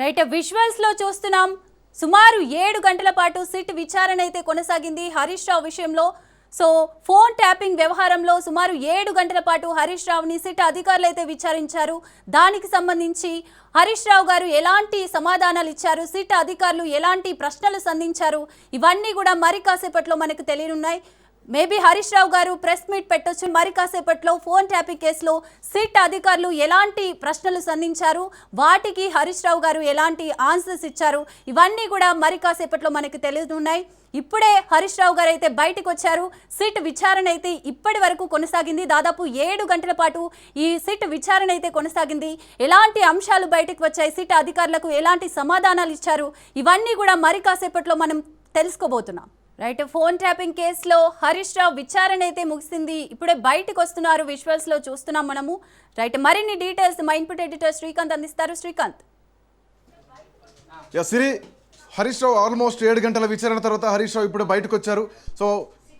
Right విజువల్స్లో చూస్తున్నాం. సుమారు ఏడు గంటల పాటు సిట్ విచారణ అయితే కొనసాగింది హరీష్ రావు విషయంలో. సో ఫోన్ ట్యాపింగ్ వ్యవహారంలో సుమారు ఏడు గంటల పాటు హరీష్ రావుని సిట్ అధికారులు అయితే విచారించారు. దానికి సంబంధించి హరీష్ రావు గారు ఎలాంటి సమాధానాలు ఇచ్చారు? సిట్ అధికారులు ఎలాంటి ప్రశ్నలు సంధించారు? ఇవన్నీ కూడా మరి కాసేపట్లో మనకు తెలియనున్నాయి. మేబీ హరీష్ రావు గారు ప్రెస్ మీట్ పెట్టొచ్చు. మరి కాసేపట్లో ఫోన్ ట్యాపింగ్ కేసులో సిట్ అధికారులు ఎలాంటి ప్రశ్నలు సంధించారు? వాటికి హరీష్ రావు గారు ఎలాంటి ఆన్సర్స్ ఇచ్చారు? ఇవన్నీ కూడా మరి కాసేపట్లో మనకి తెలియనున్నాయి. ఇప్పుడే హరీష్ రావు గారు అయితే బయటకు వచ్చారు. సిట్ విచారణ అయితే ఇప్పటి వరకు కొనసాగింది. దాదాపు ఏడు గంటల పాటు ఈ సిట్ విచారణ అయితే కొనసాగింది. ఎలాంటి అంశాలు బయటకు వచ్చాయి? సిట్ అధికారులకు ఎలాంటి సమాధానాలు ఇచ్చారు? ఇవన్నీ కూడా మరి కాసేపట్లో మనం తెలుసుకోబోతున్నాం. రైట్ ఫోన్ ట్యాపింగ్ కేసులో హరీష్ రావు విచారణ అయితే ముగిసింది. ఇప్పుడే బయటకు వస్తున్నారు విజువల్స్లో చూస్తున్నాం మనము. రైట్ మరిన్ని డీటెయిల్స్ మా ఇన్పుట్ ఎడిటర్ శ్రీకాంత్ అందిస్తారు. శ్రీకాంత్. సిరి హరీష్ రావు ఆల్మోస్ట్ ఏడు గంటల విచారణ తర్వాత హరీష్ రావు ఇప్పుడు బయటకు వచ్చారు. సో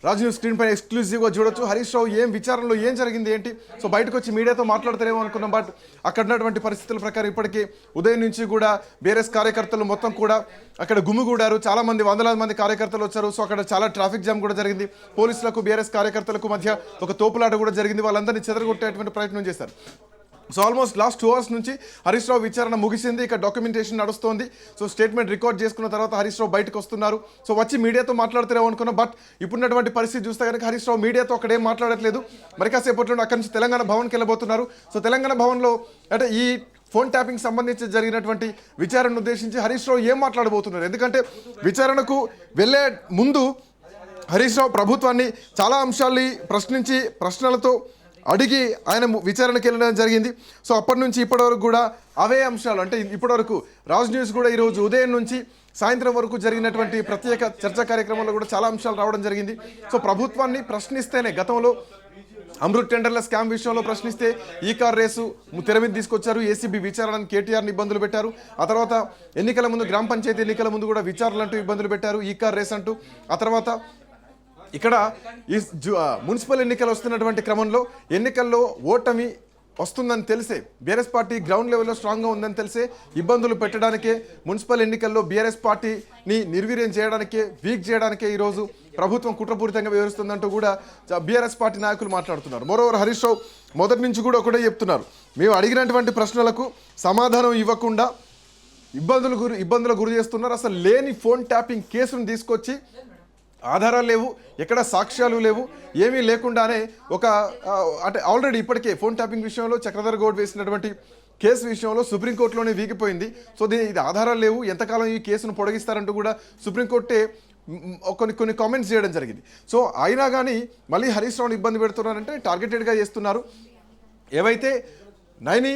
రాజు స్క్రీన్ పైన ఎక్స్క్లూజివ్గా చూడొచ్చు. హరీష్ రావు ఏం విచారణలో ఏం జరిగింది ఏంటి? సో బయటకు వచ్చి మీడియాతో మాట్లాడతారేమో అనుకున్నాం బట్ అక్కడ ఉన్నటువంటి పరిస్థితుల ప్రకారం ఇప్పటికీ ఉదయం నుంచి కూడా బీఆర్ఎస్ కార్యకర్తలు మొత్తం కూడా అక్కడ గుమిగూడారు. చాలా మంది వందలాది మంది కార్యకర్తలు వచ్చారు. సో అక్కడ చాలా ట్రాఫిక్ జామ్ కూడా జరిగింది. పోలీసులకు బీఆర్ఎస్ కార్యకర్తలకు మధ్య ఒక తోపులాట కూడా జరిగింది. వాళ్ళందరినీ చెదరగొట్టేటువంటి ప్రయత్నం చేశారు. So almost last two hours నుంచి హరీష్ రావు విచారణ ముగిసింది. ఇక డాక్యుమెంటేషన్ నడుస్తోంది. సో స్టేట్మెంట్ రికార్డ్ చేసుకున్న తర్వాత హరీష్ రావు బయటకు వస్తున్నారు. సో వచ్చి మీడియాతో మాట్లాడతారేమో అనుకున్నా. బట్ ఇప్పుడున్నటువంటి పరిస్థితి చూస్తే కనుక హరీష్ రావు మీడియాతో అక్కడ ఏం మాట్లాడట్లేదు. మరి కాసేపట్లో అక్కడి నుంచి తెలంగాణ భవన్కి వెళ్ళబోతున్నారు. సో తెలంగాణ భవన్లో అంటే ఈ ఫోన్ ట్యాపింగ్ సంబంధించి జరిగినటువంటి విచారణను ఉద్దేశించి హరీష్ రావు ఏం మాట్లాడబోతున్నారు? ఎందుకంటే విచారణకు వెళ్ళే ముందు హరీష్ రావు ప్రభుత్వాన్ని చాలా అంశాల్ని ప్రశ్నించి ప్రశ్నలతో అడిగి ఆయన విచారణకి వెళ్ళడం జరిగింది. సో అప్పటి నుంచి ఇప్పటి వరకు కూడా అవే అంశాలు అంటే ఇప్పటి వరకు రాజ్ న్యూస్ కూడా ఈరోజు ఉదయం నుంచి సాయంత్రం వరకు జరిగినటువంటి ప్రత్యేక చర్చా కార్యక్రమంలో కూడా చాలా అంశాలు రావడం జరిగింది. సో ప్రభుత్వాన్ని ప్రశ్నిస్తేనే గతంలో అమృత్ టెండర్ల స్కామ్ విషయంలో ప్రశ్నిస్తే ఈ కార్ రేసు తెర మీద తీసుకొచ్చారు. ఏసీబీ విచారణను కేటీఆర్ని ఇబ్బందులు పెట్టారు. ఆ తర్వాత ఎన్నికల ముందు గ్రామ పంచాయతీ ఎన్నికల ముందు కూడా విచారణలు అంటూ ఇబ్బందులు పెట్టారు. ఈ కార్ రేస్ అంటూ ఆ తర్వాత ఇక్కడ ఈ జు- మున్సిపల్ ఎన్నికలు వస్తున్నటువంటి క్రమంలో ఎన్నికల్లో ఓటమి వస్తుందని తెలిసే బీఆర్ఎస్ పార్టీ గ్రౌండ్ లెవెల్లో స్ట్రాంగ్గా ఉందని తెలిసే ఇబ్బందులు పెట్టడానికే మున్సిపల్ ఎన్నికల్లో బీఆర్ఎస్ పార్టీని నిర్వీర్యం చేయడానికే వీక్ చేయడానికే ఈరోజు ప్రభుత్వం కుట్రపూరితంగా వివరిస్తుందంటూ కూడా బీఆర్ఎస్ పార్టీ నాయకులు మాట్లాడుతున్నారు. మరోవర్ హరీష్ రావు మొదటి నుంచి కూడా ఒకటే చెప్తున్నారు. మేము అడిగినటువంటి ప్రశ్నలకు సమాధానం ఇవ్వకుండా ఇబ్బందులు గురి ఇబ్బందులు గురి చేస్తున్నారు. అసలు లేని ఫోన్ ట్యాపింగ్ కేసును తీసుకొచ్చి ఆధారాలు లేవు ఎక్కడ సాక్ష్యాలు లేవు ఏమీ లేకుండానే ఒక అంటే ఆల్రెడీ ఇప్పటికే ఫోన్ ట్యాపింగ్ విషయంలో చక్రధర్ గౌడ్ వేసినటువంటి కేసు విషయంలో సుప్రీంకోర్టులోనే వీగిపోయింది. సో దీని ఇది ఆధారాలు లేవు ఎంతకాలం ఈ కేసును పొడిగిస్తారంటూ కూడా సుప్రీంకోర్టే కొన్ని కొన్ని కామెంట్స్ చేయడం జరిగింది. సో అయినా కానీ మళ్ళీ హరీష్ రావుని ఇబ్బంది పెడుతున్నారంటే టార్గెటెడ్గా చేస్తున్నారు. ఏవైతే నైని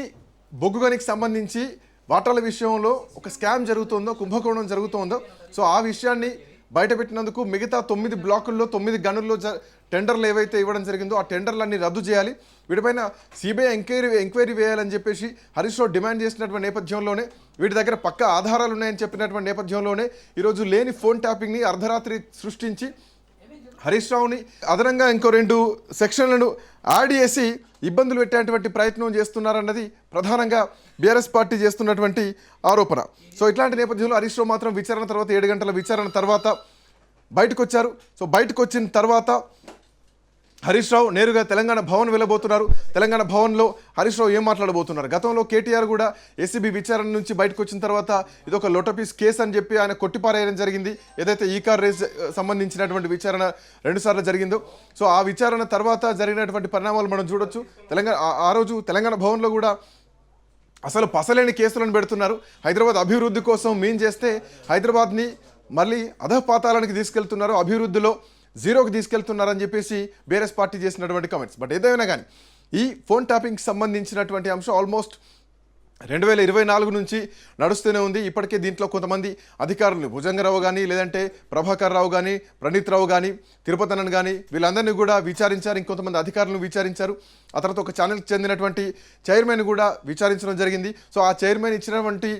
బొగ్గుగనికి సంబంధించి వాటాల విషయంలో ఒక స్కామ్ జరుగుతుందో కుంభకోణం జరుగుతుందో సో ఆ విషయాన్ని బయటపెట్టినందుకు మిగతా తొమ్మిది బ్లాకుల్లో తొమ్మిది గనుల్లో జ టెండర్లు ఏవైతే ఇవ్వడం జరిగిందో ఆ టెండర్లన్నీ రద్దు చేయాలి. వీటిపైన సిబిఐ ఎంక్వైరీ ఎంక్వైరీ వేయాలని చెప్పేసి హరీష్ రావు డిమాండ్ చేసినటువంటి నేపథ్యంలోనే వీటి దగ్గర పక్క ఆధారాలు ఉన్నాయని చెప్పినటువంటి నేపథ్యంలోనే ఈరోజు లేని ఫోన్ ట్యాపింగ్ని అర్ధరాత్రి సృష్టించి హరీష్ రావుని అదనంగా ఇంకో రెండు సెక్షన్లను యాడ్ చేసి ఇబ్బందులు పెట్టేటువంటి ప్రయత్నం చేస్తున్నారన్నది ప్రధానంగా బీఆర్ఎస్ పార్టీ చేస్తున్నటువంటి ఆరోపణ. సో ఇట్లాంటి నేపథ్యంలో హరీష్ రావు మాత్రం విచారణ తర్వాత ఏడు గంటల విచారణ తర్వాత బయటకు వచ్చారు సో బయటకు వచ్చిన తర్వాత హరీష్ రావు నేరుగా తెలంగాణ భవన్ వెళ్ళబోతున్నారు. తెలంగాణ భవన్లో హరీష్ రావు ఏం మాట్లాడబోతున్నారు? గతంలో కేటీఆర్ కూడా ఏసీబీ విచారణ నుంచి బయటకు వచ్చిన తర్వాత ఇది ఒక లోటపీస్ కేసు అని చెప్పి ఆయన కొట్టిపారేయడం జరిగింది. ఏదైతే ఈ కార్ రేస్ సంబంధించినటువంటి విచారణ రెండుసార్లు జరిగిందో. సో ఆ విచారణ తర్వాత జరిగినటువంటి పరిణామాలు మనం చూడొచ్చు. తెలంగాణ ఆ- రోజు తెలంగాణ భవన్లో కూడా అసలు పసలేని కేసులను పెడుతున్నారు. హైదరాబాద్ అభివృద్ధి కోసం మేం చేస్తే హైదరాబాద్ని మళ్ళీ అధపాతాలానికి తీసుకెళ్తున్నారు అభివృద్ధిలో. జీరోకి తీసుకెళ్తున్నారని చెప్పేసి బీఆర్ఎస్ పార్టీ చేసినటువంటి కమెంట్స్ బట్ ఏదైనా కానీ ఈ ఫోన్ ట్యాపింగ్కి సంబంధించినటువంటి అంశం ఆల్మోస్ట్ రెండు వేల ఇరవై నాలుగు నుంచి నడుస్తూనే ఉంది. ఇప్పటికే దీంట్లో కొంతమంది అధికారులు భుజంగరావు కానీ లేదంటే ప్రభాకర్ రావు కానీ ప్రణీత్ రావు కానీ తిరుపతనన్ కానీ వీళ్ళందరినీ కూడా విచారించారు. ఇంకొంతమంది అధికారులను విచారించారు. ఆ తర్వాత ఒక ఛానల్కి చెందినటువంటి చైర్మన్ కూడా విచారించడం జరిగింది. సో ఆ చైర్మన్ ఇచ్చినటువంటి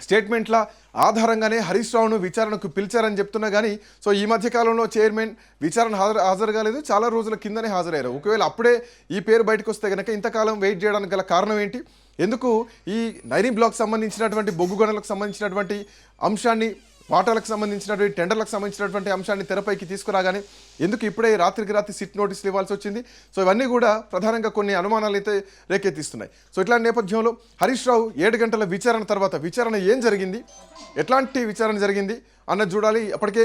స్టేట్మెంట్ల ఆధారంగానే హరీష్ రావును విచారణకు పిలిచారని చెప్తున్నా కానీ సో ఈ మధ్య కాలంలో చైర్మన్ విచారణ హాజరు హాజరు కాలేదు. చాలా రోజుల కిందనే హాజరయ్యారు. ఒకవేళ అప్పుడే ఈ పేరు బయటకు వస్తే కనుక ఇంతకాలం వెయిట్ చేయడానికి గల కారణం ఏంటి? ఎందుకు ఈ నైనీ బ్లాక్ సంబంధించినటువంటి బొగ్గు గనులకు సంబంధించినటువంటి అంశాన్ని వాటాలకు సంబంధించినటువంటి టెండర్లకు సంబంధించినటువంటి అంశాన్ని తెరపైకి తీసుకురాగానే ఎందుకు ఇప్పుడే రాత్రికి రాత్రి సిట్ నోటీసులు ఇవ్వాల్సి వచ్చింది? సో ఇవన్నీ కూడా ప్రధానంగా కొన్ని అనుమానాలు అయితే రేకెత్తిస్తున్నాయి. సో ఇట్లాంటి నేపథ్యంలో హరీష్ రావు ఏడు గంటల విచారణ తర్వాత విచారణ ఏం జరిగింది? ఎట్లాంటి విచారణ జరిగింది? అన్నది చూడాలి. అప్పటికే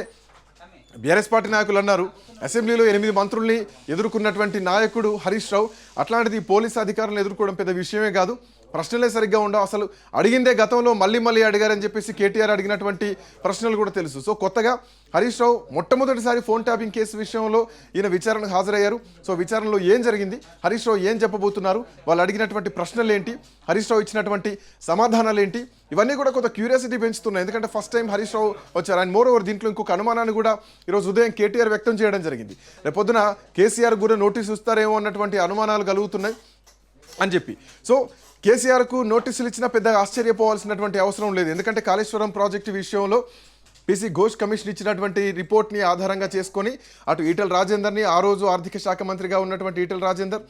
బీఆర్ఎస్ పార్టీ నాయకులు అన్నారు అసెంబ్లీలో ఎనిమిది మంత్రుల్ని ఎదుర్కొన్నటువంటి నాయకుడు హరీష్ రావు. అట్లాంటిది పోలీస్ అధికారులను ఎదుర్కోవడం పెద్ద విషయమే కాదు. ప్రశ్నలే సరిగ్గా ఉండవు. అసలు అడిగిందే గతంలో మళ్ళీ మళ్ళీ అడిగారని చెప్పేసి కేటీఆర్ అడిగినటువంటి ప్రశ్నలు కూడా తెలుసు. సో కొత్తగా హరీష్ రావు మొట్టమొదటిసారి ఫోన్ ట్యాపింగ్ కేసు విషయంలో ఈయన విచారణకు హాజరయ్యారు. సో విచారణలో ఏం జరిగింది? హరీష్ రావు ఏం చెప్పబోతున్నారు? వాళ్ళు అడిగినటువంటి ప్రశ్నలు ఏంటి హరీష్ రావు ఇచ్చినటువంటి సమాధానాలు ఏంటి ఇవన్నీ కూడా కొంత క్యూరియాసిటీ పెంచుతున్నాయి. ఎందుకంటే ఫస్ట్ టైం హరీష్ రావు వచ్చారు. అండ్ మోర్ ఓవర్ దీంట్లో ఇంకొక అనుమానాన్ని కూడా ఈరోజు ఉదయం కేటీఆర్ వ్యక్తం చేయడం జరిగింది. రేపొద్దున కేసీఆర్ కూడా నోటీస్ ఇస్తారేమో అన్నటువంటి అనుమానాలు కలుగుతున్నాయి. అని చెప్పి. సో కేసీఆర్కు నోటీసులు ఇచ్చినా పెద్దగా ఆశ్చర్యపోవాల్సినటువంటి అవసరం లేదు. ఎందుకంటే కాళేశ్వరం ప్రాజెక్టు విషయంలో పిసి ఘోష్ కమిషన్ ఇచ్చినటువంటి రిపోర్ట్ని ఆధారంగా చేసుకొని అటు ఈటల రాజేందర్ని ఆ రోజు ఆర్థిక శాఖ మంత్రిగా ఉన్నటువంటి ఈటల రాజేందర్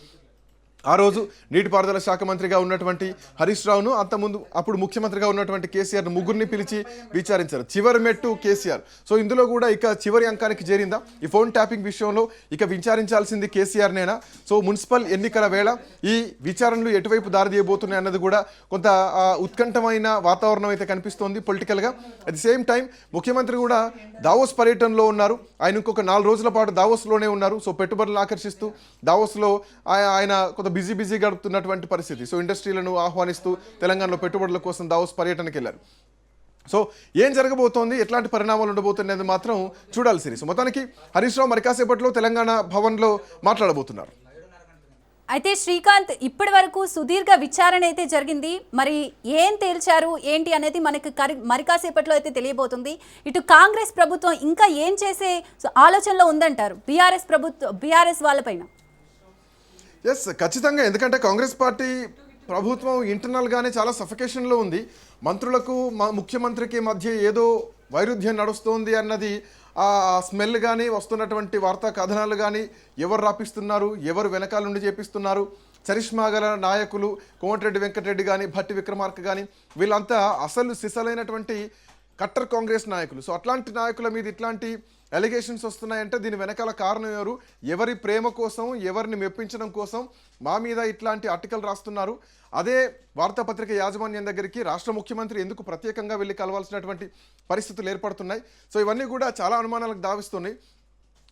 ఆ రోజు నీటిపారుదల శాఖ మంత్రిగా ఉన్నటువంటి హరీష్ రావును అంతకుముందు అప్పుడు ముఖ్యమంత్రిగా ఉన్నటువంటి కేసీఆర్ ముగ్గురిని పిలిచి విచారించారు. చివరి మెట్టు కేసీఆర్. సో ఇందులో కూడా ఇక చివరి అంకానికి చేరిందా? ఈ ఫోన్ ట్యాపింగ్ విషయంలో ఇక విచారించాల్సింది కేసీఆర్నేనా? సో మున్సిపల్ ఎన్నికల వేళ ఈ విచారణలు ఎటువైపు దారితీయబోతున్నాయి అన్నది కూడా కొంత ఉత్కంఠమైన వాతావరణం అయితే కనిపిస్తోంది పొలిటికల్గా. అట్ ది సేమ్ టైం ముఖ్యమంత్రి కూడా దావోస్ పర్యటనలో ఉన్నారు. ఆయన ఇంకొక నాలుగు రోజుల పాటు దావోస్లోనే ఉన్నారు. సో పెట్టుబడులను ఆకర్షిస్తూ దావోస్లో ఆయన కొంత బిజీ బిజీ గడుపుతున్నటువంటి పరిస్థితి. సో ఇండస్ట్రీలను ఆహ్వానిస్తూ తెలంగాణలో పెట్టుబడుల కోసం దావోస్ పర్యటనకి వెళ్ళారు సో ఏం జరగబోతోంది? ఎట్లాంటి పరిణామాలు ఉండబోతున్నది మాత్రం చూడాలి సిరీస్. మొత్తానికి హరీష్ రావు మరి కాసేపట్లో తెలంగాణ భవన్లో మాట్లాడబోతున్నారు. అయితే శ్రీకాంత్ ఇప్పటి వరకు సుదీర్ఘ విచారణ అయితే జరిగింది. మరి ఏం తేల్చారు? ఏంటి అనేది మనకి కరి మరి కాసేపట్లో అయితే తెలియబోతుంది. ఇటు కాంగ్రెస్ ప్రభుత్వం ఇంకా ఏం చేసే ఆలోచనలో ఉందంటారు? బీఆర్ఎస్ ప్రభుత్వం బీఆర్ఎస్ వాళ్ళపైన. ఎస్ ఖచ్చితంగా. ఎందుకంటే కాంగ్రెస్ పార్టీ ప్రభుత్వం ఇంటర్నల్గానే చాలా సఫికేషన్లో ఉంది. మంత్రులకు మా ముఖ్యమంత్రికి మధ్య ఏదో వైరుధ్యం నడుస్తోంది అన్నది ఆ స్మెల్ కానీ వస్తున్నటువంటి వార్తా కథనాలు కానీ ఎవరు రాపిస్తున్నారు ఎవరు వెనకాల నుండి చేపిస్తున్నారు? చరిష్మా గల నాయకులు కోమటిరెడ్డి వెంకటరెడ్డి కానీ భట్టి విక్రమార్క కానీ వీళ్ళంతా అసలు సిసలైనటువంటి కట్టర్ కాంగ్రెస్ నాయకులు. సో అట్లాంటి నాయకుల మీద ఇట్లాంటి ఎలిగేషన్స్ వస్తున్నాయంటే దీని వెనకాల కారణం ఎవరు? ఎవరి ప్రేమ కోసం ఎవరిని మెప్పించడం కోసం మా మీద ఇట్లాంటి ఆర్టికల్ రాస్తున్నారు. అదే వార్తాపత్రిక యాజమాన్యం దగ్గరికి రాష్ట్ర ముఖ్యమంత్రి ఎందుకు ప్రత్యేకంగా వెళ్ళి కలవాల్సినటువంటి పరిస్థితులు ఏర్పడుతున్నాయి. సో ఇవన్నీ కూడా చాలా అనుమానాలకు దావిస్తున్నాయి.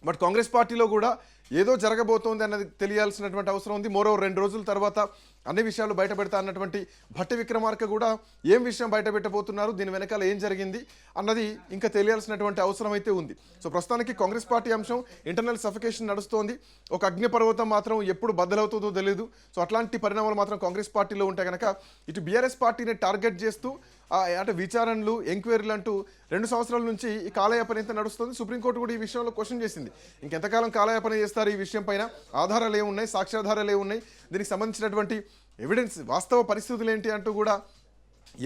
బట్ కాంగ్రెస్ పార్టీలో కూడా ఏదో జరగబోతోంది అన్నది తెలియాల్సినటువంటి అవసరం ఉంది. మరో రెండు రోజుల తర్వాత అన్ని విషయాలు బయటపెడతా అన్నటువంటి భట్టి విక్రమార్క కూడా ఏం విషయం బయట పెట్టబోతున్నారు దీని వెనకాల ఏం జరిగింది? అన్నది ఇంకా తెలియాల్సినటువంటి అవసరం అయితే ఉంది. సో ప్రస్తుతానికి కాంగ్రెస్ పార్టీ అంశం ఇంటర్నల్ సఫికేషన్ నడుస్తోంది. ఒక అగ్నిపర్వతం మాత్రం ఎప్పుడు బద్దలవుతుందో తెలియదు సో అట్లాంటి పరిణామాలు మాత్రం కాంగ్రెస్ పార్టీలో ఉంటే కనుక ఇటు బీఆర్ఎస్ పార్టీని టార్గెట్ చేస్తూ ఆ, అంటే విచారణలు ఎంక్వైరీలు అంటూ రెండు సంవత్సరాల నుంచి ఈ కాలయాపన ఎంత నడుస్తుంది? సుప్రీంకోర్టు కూడా ఈ విషయంలో క్వశ్చన్ చేసింది. ఇంకెంతకాలం కాలయాపన చేస్తారు ఈ విషయం పైన? ఆధారాలు ఏమున్నాయి? సాక్ష్యాధారాలు ఏమున్నాయి? దీనికి సంబంధించినటువంటి ఎవిడెన్స్ వాస్తవ పరిస్థితులు ఏంటి అంటూ కూడా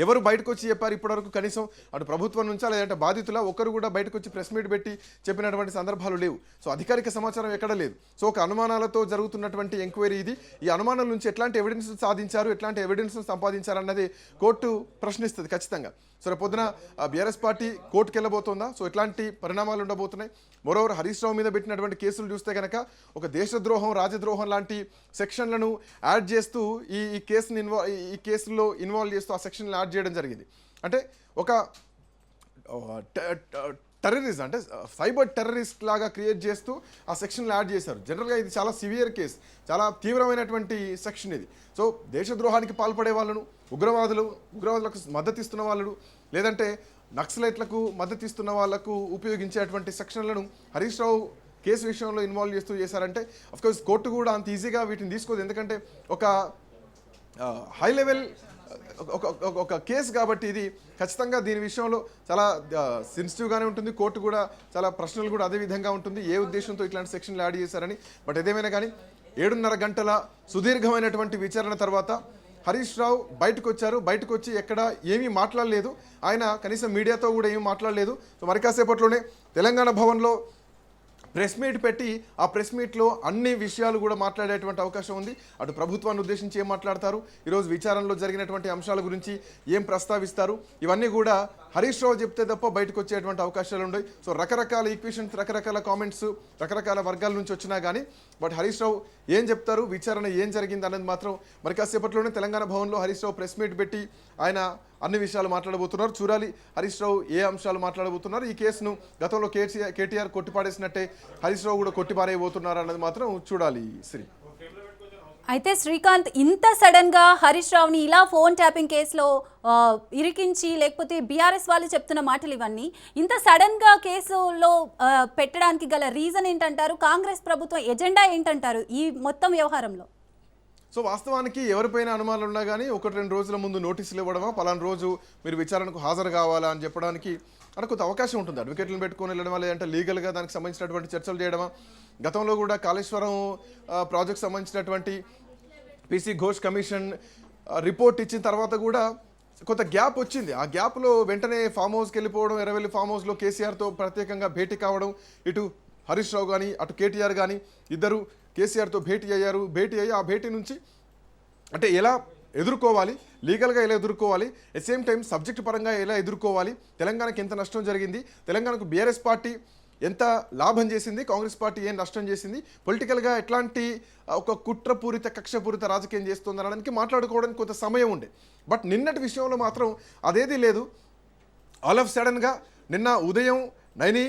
ఎవరు బయటకు వచ్చి చెప్పారు ఇప్పటివరకు కనీసం అటు ప్రభుత్వం నుంచా లేదంటే బాధితుల ఒకరు కూడా బయటకు వచ్చి ప్రెస్ మీట్ పెట్టి చెప్పినటువంటి సందర్భాలు లేవు. సో అధికారిక సమాచారం ఎక్కడ లేదు. సో ఒక అనుమానాలతో జరుగుతున్నటువంటి ఎంక్వైరీ ఇది. ఈ అనుమానాల నుంచి ఎట్లాంటి ఎవిడెన్స్ సాధించారు ఎట్లాంటి ఎవిడెన్స్ సంపాదించారు అన్నది కోర్టు ప్రశ్నిస్తుంది ఖచ్చితంగా. సో పొద్దున బీఆర్ఎస్ పార్టీ కోర్టుకు వెళ్ళబోతోందా సో ఎట్లాంటి పరిణామాలు ఉండబోతున్నాయి? మరోవర్ హరీష్ రావు మీద పెట్టినటువంటి కేసులు చూస్తే కనుక ఒక దేశద్రోహం రాజద్రోహం లాంటి సెక్షన్లను యాడ్ చేస్తూ ఈ ఈ కేసుని ఇన్వాల్వ్ ఈ కేసులో ఇన్వాల్వ్ చేస్తూ ఆ సెక్షన్లు యాడ్ చేయడం జరిగింది. అంటే ఒక టెర్రరిస్ట్ అంటే సైబర్ టెర్రరిస్ట్ లాగా క్రియేట్ చేస్తూ ఆ సెక్షన్లు యాడ్ చేశారు. జనరల్గా ఇది చాలా సివియర్ కేసు. చాలా తీవ్రమైనటువంటి సెక్షన్ ఇది. సో దేశద్రోహానికి పాల్పడే వాళ్ళను ఉగ్రవాదులు ఉగ్రవాదులకు మద్దతు ఇస్తున్న వాళ్ళు లేదంటే నక్సలైట్లకు మద్దతు ఇస్తున్న వాళ్ళకు ఉపయోగించేటువంటి సెక్షన్లను హరీష్ రావు కేసు విషయంలో ఇన్వాల్వ్ చేస్తూ చేశారంటే అఫ్కోర్స్ కోర్టు కూడా అంత ఈజీగా వీటిని తీసుకోదు. ఎందుకంటే ఒక హై లెవెల్ ఒక ఒక- కేసు కాబట్టి ఇది ఖచ్చితంగా దీని విషయంలో చాలా సెన్సిటివ్గానే ఉంటుంది. కోర్టు కూడా చాలా ప్రశ్నలు కూడా అదే విధంగా ఉంటుంది. ఏ ఉద్దేశంతో ఇట్లాంటి సెక్షన్లు యాడ్ చేశారని. బట్ ఏదేమైనా కానీ ఏడున్నర గంటల సుదీర్ఘమైనటువంటి విచారణ తర్వాత హరీష్ రావు బయటకు వచ్చారు బయటకు వచ్చి ఎక్కడ ఏమీ మాట్లాడలేదు. ఆయన కనీసం మీడియాతో కూడా ఏమీ మాట్లాడలేదు. సో మరి కాసేపట్లోనే తెలంగాణ భవన్లో ప్రెస్ మీట్ పెట్టి ఆ ప్రెస్ మీట్లో అన్ని విషయాలు కూడా మాట్లాడేటువంటి అవకాశం ఉంది. అటు ప్రభుత్వాన్ని ఉద్దేశించి ఏం మాట్లాడతారు? ఈరోజు విచారణలో జరిగినటువంటి అంశాల గురించి ఏం ప్రస్తావిస్తారు? ఇవన్నీ కూడా హరీష్ రావు చెప్తే తప్ప బయటకు వచ్చేటువంటి అవకాశాలు ఉన్నాయి సో రకరకాల ఈక్వేషన్స్ రకరకాల కామెంట్స్ రకరకాల వర్గాల నుంచి వచ్చినా కానీ బట్ హరీష్ రావు ఏం చెప్తారు విచారణ ఏం జరిగింది అన్నది మాత్రం మరి కాసేపట్లోనే తెలంగాణ భవన్లో హరీష్ రావు ప్రెస్ మీట్ పెట్టి ఆయన అన్ని విషయాలు మాట్లాడబోతున్నారు. చూడాలి హరీష్ రావు ఏ అంశాలు మాట్లాడబోతున్నారు. ఈ కేసును గతంలో కేసీఆర్ కేటీఆర్ కొట్టిపాడేసినట్టే హరీష్ రావు కూడా కొట్టిపారేయబోతున్నారు అన్నది మాత్రం చూడాలి శ్రీ అయితే శ్రీకాంత్ ఇంత సడన్గా హరీష్ రావుని ఇలా ఫోన్ ట్యాపింగ్ కేసులో ఇరికించి లేకపోతే బీఆర్ఎస్ వాళ్ళు చెప్తున్న మాటలు ఇవన్నీ ఇంత సడన్గా కేసులో పెట్టడానికి గల రీజన్ ఏంటంటారు? కాంగ్రెస్ ప్రభుత్వం ఎజెండా ఏంటంటారు ఈ మొత్తం వ్యవహారంలో? సో వాస్తవానికి ఎవరిపైన అనుమానాలు ఉన్నా కానీ ఒకటి రెండు రోజుల ముందు నోటీసులు ఇవ్వడమా? పలానా రోజు మీరు విచారణకు హాజరు కావాలా అని చెప్పడానికి అక్కడ కొంత అవకాశం ఉంటుంది. అడ్వకేట్లను పెట్టుకొని వెళ్ళడమా? లేదంటే లీగల్గా దానికి సంబంధించినటువంటి చర్చలు చేయడమా? గతంలో కూడా కాళేశ్వరం ప్రాజెక్ట్ సంబంధించినటువంటి పీసీ ఘోష్ కమిషన్ రిపోర్ట్ ఇచ్చిన తర్వాత కూడా కొంత గ్యాప్ వచ్చింది. ఆ గ్యాప్లో వెంటనే ఫామ్ హౌస్కి వెళ్ళిపోవడం ఎర్రవెల్లి ఫామ్ హౌస్లో కేసీఆర్తో ప్రత్యేకంగా భేటీ కావడం ఇటు హరీష్ రావు కానీ అటు కేటీఆర్ కానీ ఇద్దరు కేసీఆర్తో భేటీ అయ్యారు. భేటీ అయ్యి ఆ భేటీ నుంచి అంటే ఎలా ఎదుర్కోవాలి? లీగల్గా ఎలా ఎదుర్కోవాలి? ఎట్ సేమ్ టైం సబ్జెక్ట్ పరంగా ఎలా ఎదుర్కోవాలి? తెలంగాణకి ఎంత నష్టం జరిగింది? తెలంగాణకు బీఆర్ఎస్ పార్టీ ఎంత లాభం చేసింది? కాంగ్రెస్ పార్టీ ఏం నష్టం చేసింది? పొలిటికల్గా ఎట్లాంటి ఒక కుట్రపూరిత కక్షపూరిత రాజకీయం చేస్తుంది అనడానికి మాట్లాడుకోవడానికి కొంత సమయం ఉండే. బట్ నిన్నటి విషయంలో మాత్రం అదేది లేదు. ఆల్ ఆఫ్ సడన్గా నిన్న ఉదయం నైని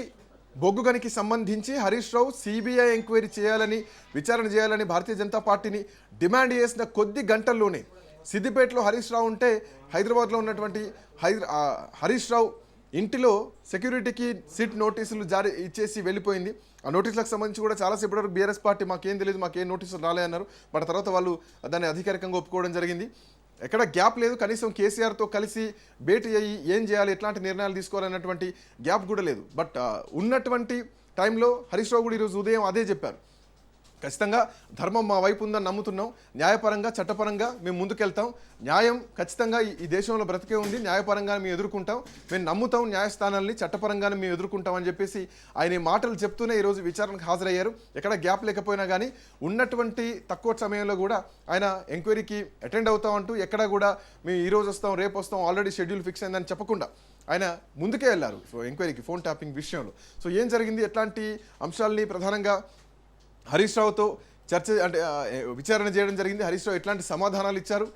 బొగ్గుగనికి సంబంధించి హరీష్ రావు సిబిఐ ఎంక్వైరీ చేయాలని విచారణ చేయాలని భారతీయ జనతా పార్టీని డిమాండ్ చేసిన కొద్ది గంటల్లోనే సిద్దిపేటలో హరీష్ రావు ఉంటే హైదరాబాద్లో ఉన్నటువంటి హైదరా హరీష్ రావు ఇంటిలో సెక్యూరిటీకి సిట్ నోటీసులు జారీ ఇచ్చేసి వెళ్ళిపోయింది. ఆ నోటీసులకు సంబంధించి కూడా చాలాసేపటి వరకు బీఆర్ఎస్ పార్టీ మాకేం తెలియదు మాకేం నోటీసులు రాలేదన్నారు బట్ తర్వాత వాళ్ళు దాన్ని అధికారికంగా ఒప్పుకోవడం జరిగింది. ఎక్కడ గ్యాప్ లేదు. కనీసం కేసీఆర్తో కలిసి భేటీ అయ్యి ఏం చేయాలి ఎట్లాంటి నిర్ణయాలు తీసుకోవాలన్నటువంటి గ్యాప్ కూడా లేదు. బట్ ఉన్నటువంటి టైంలో హరీష్ రావు కూడా ఈరోజు ఉదయం అదే చెప్పారు. ఖచ్చితంగా ధర్మం మా వైపు ఉందని నమ్ముతున్నాం. న్యాయపరంగా చట్టపరంగా మేము ముందుకెళ్తాం. న్యాయం ఖచ్చితంగా ఈ- దేశంలో బ్రతికే ఉంది. న్యాయపరంగా మేము ఎదుర్కొంటాం. మేము నమ్ముతాం న్యాయస్థానాల్ని చట్టపరంగానే మేము ఎదుర్కొంటాం అని చెప్పేసి ఆయన ఈ మాటలు చెప్తూనే ఈరోజు విచారణకు హాజరయ్యారు. ఎక్కడ గ్యాప్ లేకపోయినా కానీ ఉన్నటువంటి తక్కువ సమయంలో కూడా ఆయన ఎంక్వైరీకి అటెండ్ అవుతామంటూ ఎక్కడ కూడా మేము ఈ రోజు వస్తాం రేపు వస్తాం ఆల్రెడీ షెడ్యూల్ ఫిక్స్ అయిందని చెప్పకుండా ఆయన ముందుకే వెళ్ళారు. సో ఎంక్వైరీకి ఫోన్ ట్యాపింగ్ విషయంలో. సో ఏం జరిగింది? ఎట్లాంటి అంశాలని ప్రధానంగా హరీష్ రావుతో చర్చ అంటే విచారణ చేయడం జరిగింది. హరీష్ రావు ఎట్లాంటి సమాధానాలు ఇచ్చారు?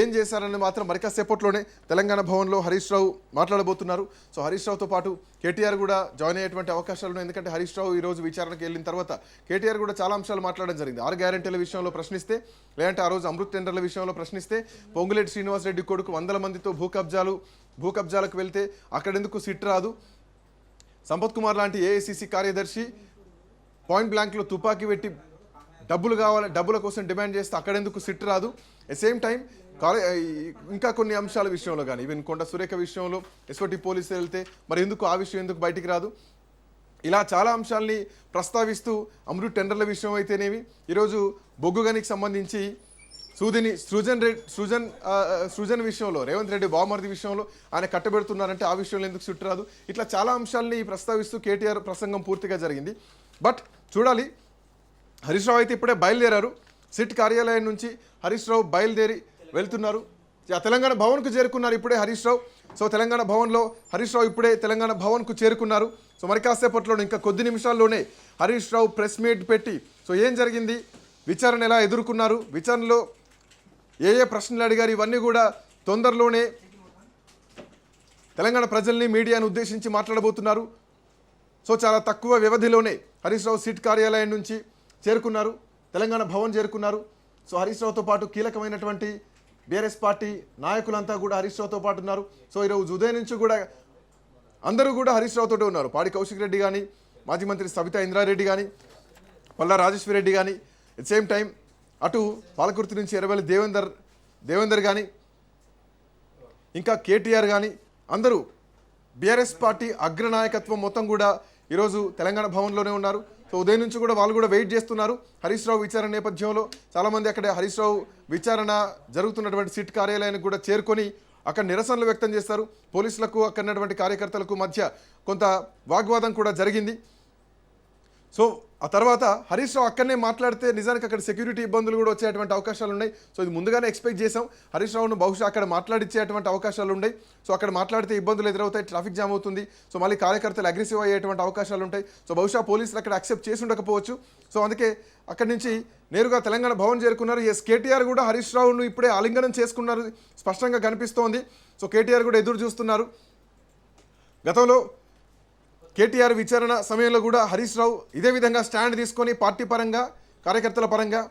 ఏం చేశారని మాత్రం మరికాసేపట్లోనే తెలంగాణ భవన్లో హరీష్ రావు మాట్లాడబోతున్నారు. సో హరీష్ రావుతో పాటు కేటీఆర్ కూడా జాయిన్ అయ్యేటువంటి అవకాశాలు ఉన్నాయి. ఎందుకంటే హరీష్ రావు ఈ రోజు విచారణకు వెళ్ళిన తర్వాత కేటీఆర్ కూడా చాలా అంశాలు మాట్లాడడం జరిగింది. ఆరు గ్యారెంటీల విషయంలో ప్రశ్నిస్తే లేదంటే ఆ రోజు అమృత్ టెండర్ల విషయంలో ప్రశ్నిస్తే పొంగులేటి శ్రీనివాసరెడ్డి కొడుకు వందల మందితో భూ కబ్జాలు భూ కబ్జాలకు వెళ్తే అక్కడెందుకు సిట్ రాదు? సంపత్ కుమార్ లాంటి ఏఐసిసి కార్యదర్శి పాయింట్ బ్లాంక్లో తుపాకీ పెట్టి డబ్బులు కావాలి డబ్బుల కోసం డిమాండ్ చేస్తే అక్కడెందుకు సిట్ రాదు? ఎట్ సేమ్ టైం కాలే ఇంకా కొన్ని అంశాల విషయంలో కానీ ఈవెన్ కొండ సురేఖ విషయంలో ఎస్ఓటి పోలీసులు వెళ్తే మరి ఎందుకు ఆ విషయం ఎందుకు బయటికి రాదు? ఇలా చాలా అంశాలని ప్రస్తావిస్తూ అమృత్ టెండర్ల విషయం అయితేనేమి ఈరోజు బొగ్గుగనికి సంబంధించి సూదిని సృజన్ రెడ్డి సృజన్ సృజన్ విషయంలో రేవంత్ రెడ్డి బావమరిది విషయంలో ఆయన కట్టబెడుతున్నారంటే ఆ విషయంలో ఎందుకు చుట్టరాదు ఇట్లా చాలా అంశాల్ని ప్రస్తావిస్తూ కేటీఆర్ ప్రసంగం పూర్తిగా జరిగింది. బట్ చూడాలి. హరీష్ రావు అయితే ఇప్పుడే బయలుదేరారు. సిట్ కార్యాలయం నుంచి హరీష్ రావు బయలుదేరి వెళ్తున్నారు. తెలంగాణ భవన్కు చేరుకున్నారు ఇప్పుడే హరీష్ రావు. సో తెలంగాణ భవన్లో హరీష్ రావు ఇప్పుడే తెలంగాణ భవన్కు చేరుకున్నారు. సో మరి కాసేపట్లోనే ఇంకా కొద్ది నిమిషాల్లోనే హరీష్ రావు ప్రెస్ మీట్ పెట్టి సో ఏం జరిగింది? విచారణ ఎలా ఎదుర్కొన్నారు? విచారణలో ఏ ఏ ప్రశ్నలు అడిగారు? ఇవన్నీ కూడా తొందరలోనే తెలంగాణ ప్రజల్ని మీడియాను ఉద్దేశించి మాట్లాడబోతున్నారు. సో చాలా తక్కువ వ్యవధిలోనే హరీష్ రావు సిట్ కార్యాలయం నుంచి చేరుకున్నారు. తెలంగాణ భవన్ చేరుకున్నారు. సో హరీష్ రావుతో పాటు కీలకమైనటువంటి బీఆర్ఎస్ పార్టీ నాయకులంతా కూడా హరీష్ రావుతో పాటు ఉన్నారు. సో ఈరోజు ఉదయం నుంచి కూడా అందరూ కూడా హరీష్ రావుతో ఉన్నారు. పాడి కౌశిక్ రెడ్డి కానీ మాజీ మంత్రి సబితా ఇంద్రారెడ్డి కానీ పల్లా రాజేశ్వర రెడ్డి కానీ ఎట్ సేమ్ టైం అటు పాలకుర్తి నుంచి ఎర్రవెల్లి దేవేందర్ దేవేందర్ కానీ ఇంకా కేటీఆర్ కానీ అందరూ బీఆర్ఎస్ పార్టీ అగ్రనాయకత్వం మొత్తం కూడా ఈరోజు తెలంగాణ భవన్లోనే ఉన్నారు. సో ఉదయం నుంచి కూడా వాళ్ళు కూడా వెయిట్ చేస్తున్నారు. హరీష్ రావు విచారణ నేపథ్యంలో చాలామంది అక్కడ హరీష్ రావు విచారణ జరుగుతున్నటువంటి సిట్ కార్యాలయానికి కూడా చేరుకొని అక్కడ నిరసనలు వ్యక్తం చేస్తారు. పోలీసులకు అక్కడ ఉన్నటువంటి కార్యకర్తలకు మధ్య కొంత వాగ్వాదం కూడా జరిగింది. సో ఆ తర్వాత హరీష్ రావు అక్కడనే మాట్లాడితే నిజానికి అక్కడ సెక్యూరిటీ ఇబ్బందులు కూడా వచ్చేటువంటి అవకాశాలు ఉన్నాయి. సో ఇది ముందుగానే ఎక్స్పెక్ట్ చేసాం హరీష్ రావును బహుశా అక్కడ మాట్లాడిచ్చేటువంటి అవకాశాలు ఉన్నాయి. సో అక్కడ మాట్లాడితే ఇబ్బందులు ఎదురవుతాయి ట్రాఫిక్ జామ్ అవుతుంది. సో మళ్ళీ కార్యకర్తలు అగ్రెసివ్ అయ్యేటువంటి అవకాశాలు ఉంటాయి. సో బహుశా పోలీసులు అక్కడ అక్సెప్ట్ చేసి ఉండకపోవచ్చు. సో అందుకే అక్కడి నుంచి నేరుగా తెలంగాణ భవన్ చేరుకున్నారు. ఎస్ కేటీఆర్ కూడా హరీష్ రావును ఇప్పుడే ఆలింగనం చేసుకున్నారు. స్పష్టంగా కనిపిస్తోంది. సో కేటీఆర్ కూడా ఎదురు చూస్తున్నారు. గతంలో కేటీఆర్ విచారణ సమయంలో కూడా హరీష్ రావు ఇదే విధంగా స్టాండ్ తీసుకొని పార్టీ పరంగా కార్యకర్తల పరంగా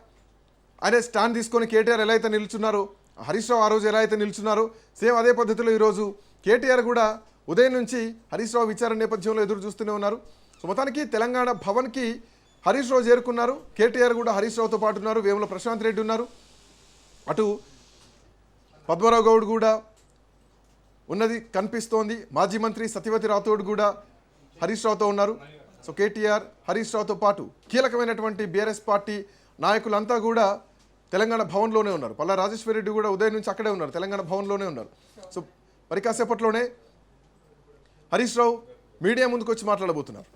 ఆయన స్టాండ్ తీసుకొని కేటీఆర్ ఎలా అయితే నిల్చున్నారో హరీష్ రావు ఆ రోజు ఎలా అయితే నిల్చున్నారో సేమ్ అదే పద్ధతిలో ఈరోజు కేటీఆర్ కూడా ఉదయం నుంచి హరీష్ రావు విచారణ నేపథ్యంలో ఎదురు చూస్తూనే ఉన్నారు. సో మొత్తానికి తెలంగాణ భవన్కి హరీష్ రావు చేరుకున్నారు. కేటీఆర్ కూడా హరీష్ రావుతో పాటు ఉన్నారు. వేముల ప్రశాంత్ రెడ్డి ఉన్నారు. అటు పద్మరావు గౌడ్ కూడా ఉన్నది కనిపిస్తోంది. మాజీ మంత్రి సత్యవతి రాథోడ్ కూడా హరీష్ రావుతో ఉన్నారు. సో కేటీఆర్ హరీష్ రావుతో పాటు కీలకమైనటువంటి బీఆర్ఎస్ పార్టీ నాయకులంతా కూడా తెలంగాణ భవన్లోనే ఉన్నారు. పల్లా రాజేశ్వర రెడ్డి కూడా ఉదయం నుంచి అక్కడే ఉన్నారు. తెలంగాణ భవన్లోనే ఉన్నారు. సో మరి కాసేపట్లోనే హరీష్ రావు మీడియా ముందుకు వచ్చి మాట్లాడబోతున్నారు.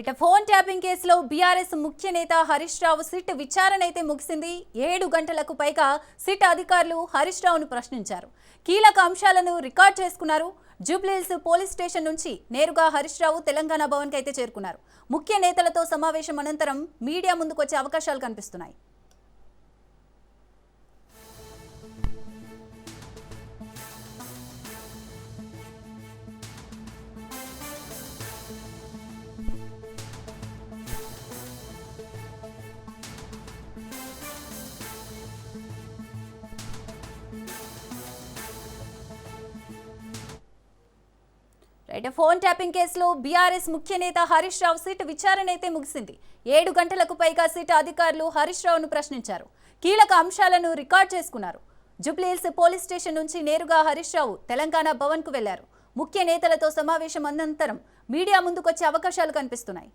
ఇట ఫోన్ ట్యాపింగ్ కేసులో బీఆర్ఎస్ ముఖ్య నేత హరీష్ రావు సిట్ విచారణ అయితే ముగిసింది. ఏడు గంటలకు పైగా సిట్ అధికారులు హరీష్ రావును ప్రశ్నించారు. కీలక అంశాలను రికార్డ్ చేసుకున్నారు. జూబ్లీహిల్స్ పోలీస్ స్టేషన్ నుంచి నేరుగా హరీష్ రావు తెలంగాణ భవన్కి అయితే చేరుకున్నారు. ముఖ్య నేతలతో సమావేశం అనంతరం మీడియా ముందుకు వచ్చే అవకాశాలు కనిపిస్తున్నాయి. అయితే ఫోన్ ట్యాపింగ్ కేసులో బీఆర్ఎస్ ముఖ్య నేత హరీష్ రావు సీటు విచారణ అయితే ముగిసింది. ఏడు గంటలకు పైగా సీటు అధికారులు హరీష్ రావును ప్రశ్నించారు. కీలక అంశాలను రికార్డ్ చేసుకున్నారు. జుబ్లీహిల్స్ పోలీస్ స్టేషన్ నుంచి నేరుగా హరీష్ రావు తెలంగాణ భవన్కు వెళ్ళారు. ముఖ్య నేతలతో సమావేశం అనంతరం మీడియా ముందుకొచ్చే అవకాశాలు కనిపిస్తున్నాయి.